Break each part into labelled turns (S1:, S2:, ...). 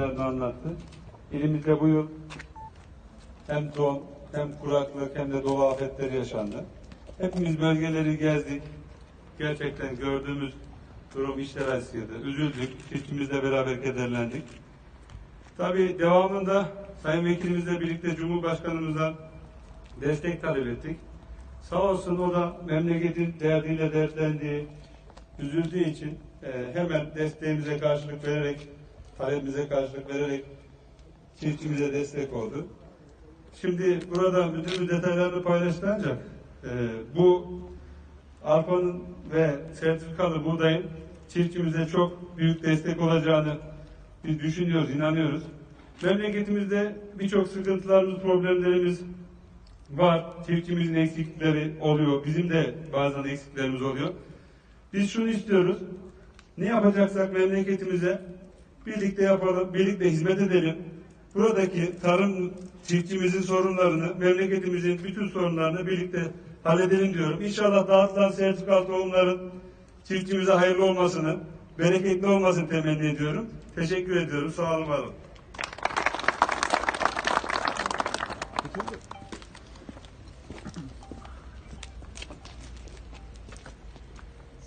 S1: şeylerini anlattı. İlimizde bu yıl hem don, hem kuraklık hem de doğa afetleri yaşandı. Hepimiz bölgeleri gezdik. Gerçekten gördüğümüz durum işler acısıydı. Üzüldük. Çiftçimizle beraber kederlendik. Tabii devamında Sayın Vekilimizle birlikte Cumhurbaşkanımızdan destek talep ettik. Sağ olsun o da memleketin derdiyle dertlendiği, üzüldüğü için e, hemen desteğimize karşılık vererek, talebimize karşılık vererek çiftçimize destek oldu. Şimdi burada müdürün detaylarını paylaştı ancak e, bu arpanın ve sertifikalı buğdayın çiftçimize çok büyük destek olacağını biz düşünüyoruz, inanıyoruz. Memleketimizde birçok sıkıntılarımız, problemlerimiz var. Çiftçimizin eksiklikleri oluyor. Bizim de bazen eksiklerimiz oluyor. Biz şunu istiyoruz. Ne yapacaksak memleketimize birlikte yapalım, birlikte hizmet edelim. Buradaki tarım çiftçimizin sorunlarını, memleketimizin bütün sorunlarını birlikte halledelim diyorum. İnşallah dağıtılan sertifikalı tohumların çiftçimize hayırlı olmasını, bereketli olmasını temenni ediyorum. Teşekkür ediyorum. Sağ olun, var olun.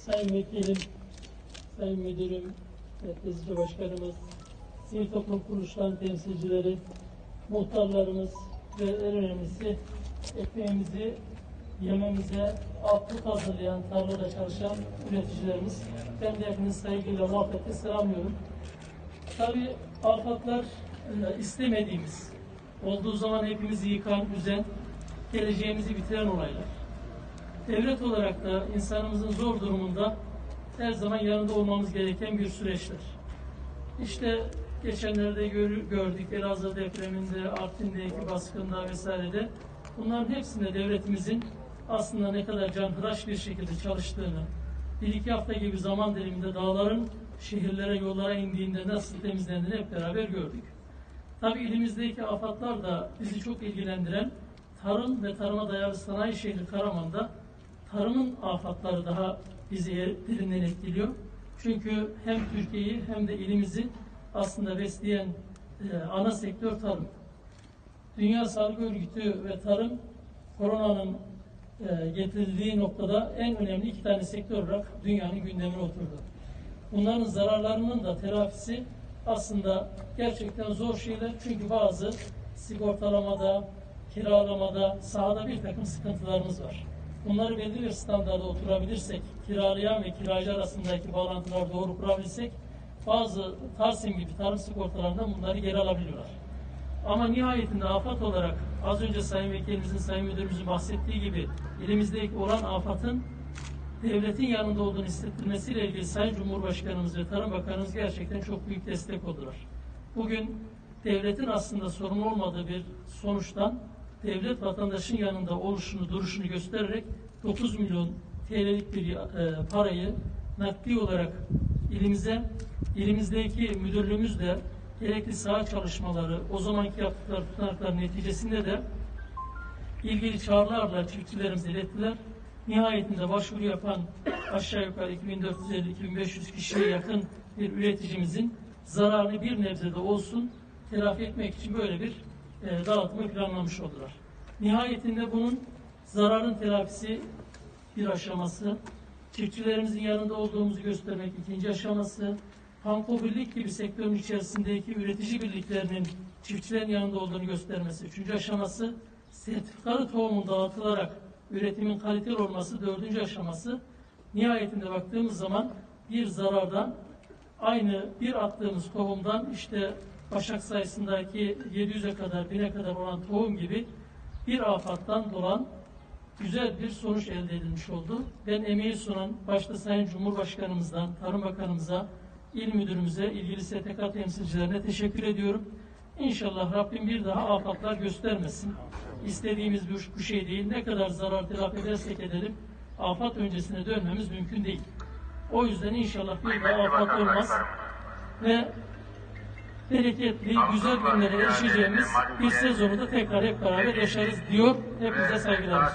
S2: Sayın Vekilim, Sayın Müdürüm, Merkezci Başkanımız, sivil toplum kuruluşlarının temsilcileri, muhtarlarımız ve en önemlisi ekmeğimizi yememize altlık hazırlayan, tarlada çalışan üreticilerimiz. Ben de hepinizi saygıyla, muhabbetle selamlıyorum. Tabii afatlar e, istemediğimiz, olduğu zaman hepimizi yıkan, üzen, geleceğimizi bitiren olaylar. Devlet olarak da insanımızın zor durumunda her zaman yanında olmamız gereken bir süreçtir. İşte geçenlerde gör- gördük Elazığ depreminde, Artvin'deki baskında vesairede bunların hepsinde devletimizin aslında ne kadar canhıraş bir şekilde çalıştığını, bir iki hafta gibi zaman diliminde dağların şehirlere, yollara indiğinde nasıl temizlendiğini hep beraber gördük. Tabii ilimizdeki afatlar da bizi çok ilgilendiren tarım ve tarıma dayalı sanayi şehri Karaman'da tarımın afatları daha bizi derinden etkiliyor. Çünkü hem Türkiye'yi hem de ilimizi aslında besleyen e, ana sektör tarım. Dünya Sağlık Örgütü ve tarım koronanın e, getirildiği noktada en önemli iki tane sektör olarak dünyanın gündemine oturdu. Bunların zararlarının da telafisi aslında gerçekten zor şeyler. Çünkü bazı sigortalamada, kiralamada, sahada bir takım sıkıntılarımız var. Bunları belli bir standarda oturabilirsek, kiralayan ve kiracı arasındaki bağlantıları doğru kurabilirsek, bazı Tarsim gibi tarım sigortalarından bunları geri alabiliyorlar. Ama nihayetinde afet olarak az önce Sayın Vekilimizin, Sayın Müdürümüzün bahsettiği gibi elimizdeki olan afatın devletin yanında olduğunu hissettirmesiyle ilgili Sayın Cumhurbaşkanımız ve Tarım Bakanımız gerçekten çok büyük destek oldular. Bugün devletin aslında sorun olmadığı bir sonuçtan devlet vatandaşın yanında oluşunu, duruşunu göstererek 9 milyon TL'lik bir e, parayı nakdi olarak ilimize, ilimizdeki müdürlüğümüz de gerekli saha çalışmaları, o zamanki yaptıkları tutanaklar neticesinde de ilgili çağrılarla çiftçilerimize ilettiler. Nihayetinde başvuru yapan aşağı yukarı 2450-2500 kişiye yakın bir üreticimizin zararını bir nebze de olsun telafi etmek için böyle bir e, planlamış oldular. Nihayetinde bunun zararın telafisi bir aşaması, çiftçilerimizin yanında olduğumuzu göstermek ikinci aşaması, Panko Birlik gibi sektörün içerisindeki üretici birliklerinin çiftçilerin yanında olduğunu göstermesi üçüncü aşaması, sertifikalı tohumun dağıtılarak üretimin kaliteli olması dördüncü aşaması, nihayetinde baktığımız zaman bir zarardan aynı bir attığımız tohumdan işte başak sayısındaki 700'e kadar 1000'e kadar olan tohum gibi bir afattan dolan güzel bir sonuç elde edilmiş oldu. Ben emeği sunan başta Sayın Cumhurbaşkanımızdan, Tarım Bakanımıza, il müdürümüze, ilgili STK temsilcilerine teşekkür ediyorum. İnşallah Rabbim bir daha afatlar göstermesin. İstediğimiz bir, bu şey değil. Ne kadar zarar telafi edersek edelim, afat öncesine dönmemiz mümkün değil. O yüzden inşallah bir daha afat olmaz ve bereketli, güzel günlere erişeceğimiz bir sezonu da tekrar hep beraber yaşarız diyor. Hepinize saygılar.